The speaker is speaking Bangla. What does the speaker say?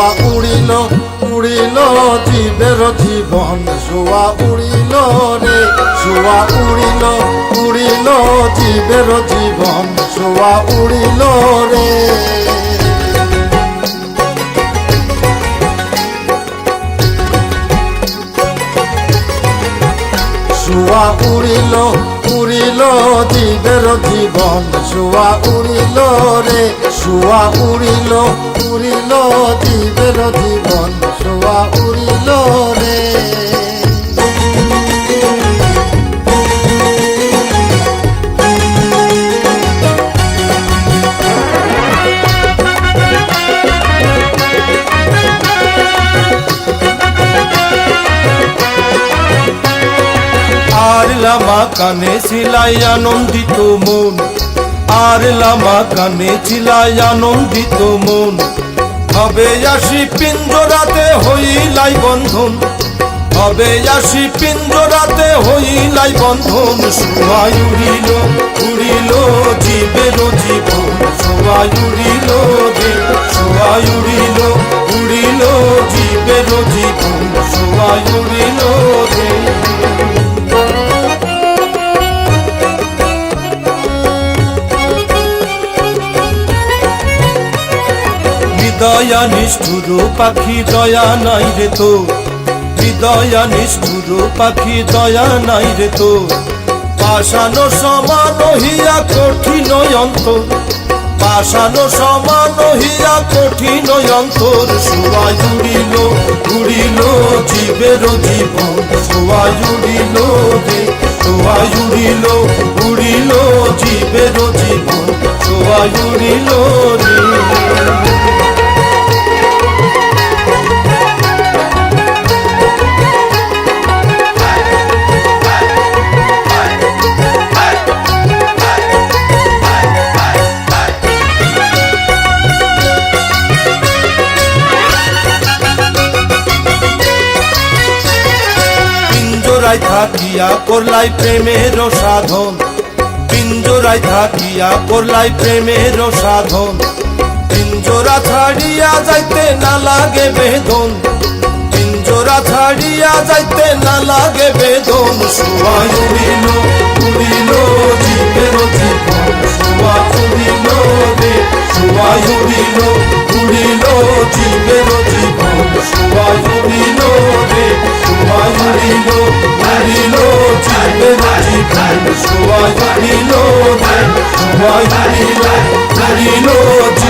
উড়িল উড়িল জীবের জীবন শোয়া উড়িল রে শোয়া উড়িল উড়িল জীবের জীবন শোয়া উড়িল রে। শুয়া উড়িল উড়িল জীবের জীবন। শুয়া উড়িল রে শুয়া উড়িল উড়িল জীবের জীবন। শুয়া উড়িল রে লামা কানে ছিলাই আনন্দিত মন। আর লামা কানে ছিলাই আনন্দিত মন। হবে আসি পিঞ্জরাতে হইলাই বন্ধন। হবে আসি পিঞ্জরাতে হইলাই বন্ধন। সবাই উড়িল উড়িল জীবের জীবন। সবাই উড়িল সবাই উড়িল উড়িল জীবের হৃদয়া নিষ্ঠুর পাখি দয়া নাই রে তো। হৃদয়া নিষ্ঠুর পাখি দয়া নাই রে তো। পাশানো সমান হিয়া কঠিন অন্তর। পাশানো সমান হিয়া কঠিন অন্তর। শুয়াই উড়িল উড়িল জীবের জীবন। শুয়াই উড়িল রে শুয়াই উড়িল জীবের জীবন। শুয়াই উড়িল রে। পিঞ্জরাই থাকিয়া করলাই প্রেমের সাধন। পিঞ্জরাই থাকিয়া করলাই প্রেমের সাধন। পিঞ্জরা ছাড়িয়া যাইতে না লাগে বেদন। পিঞ্জরা ছাড়িয়া যাইতে না লাগে বেদন। উড়িল উড়িল জীবের জীবন শুয়াই উড়িল উড়িল জীবের